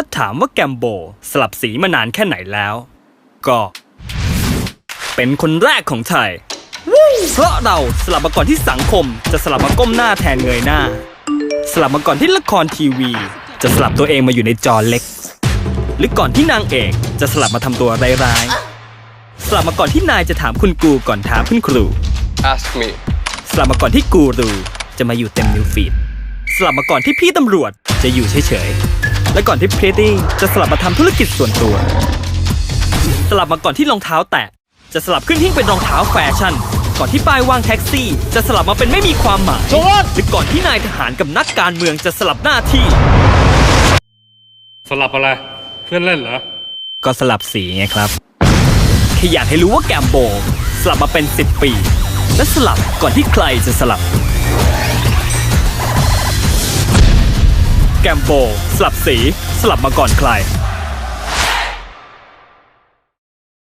ถ้าถามว่าแกมโบสลับสีมานานแค่ไหนแล้ว ก็ เป็นคนแรกของไทย เพราะเราสลับมาก่อนที่สังคม จะสลับมาก้มหน้าแทนเงยหน้า สลับมาก่อนที่ละครทีวี จะสลับตัวเองมาอยู่ในจอเล็ก หรือก่อนที่นางเอกจะสลับมาทำตัวร้ายๆสลับมาก่อนที่นายจะถามคุณกูก่อนถามคุณครู Ask me. สลับมาก่อนที่กูรูจะมาอยู่เต็มนิวฟีดสลับมาก่อนที่พี่ตำรวจจะอยู่เฉยๆ และก่อนที่พรีตตี้จะสลับมาทำธุรกิจส่วนตัว สลับมาก่อนที่รองเท้าแตะ จะสลับขึ้นหิ้งเป็นรองเท้าแฟชั่น ก่อนที่ป้ายวางแท็กซี่ จะสลับมาเป็นไม่มีความหมายหรือก่อนที่นายทหารกับนักการเมืองจะสลับหน้าที่ สลับอะไร เพื่อนเล่นเหรอ ก็สลับสีไงครับแค่อยากให้รู้ว่าแกมโบ สลับมาเป็น 10 ปี และสลับก่อนที่ใครจะสลับ แกมโบสลับสี สลับมาก่อนใคร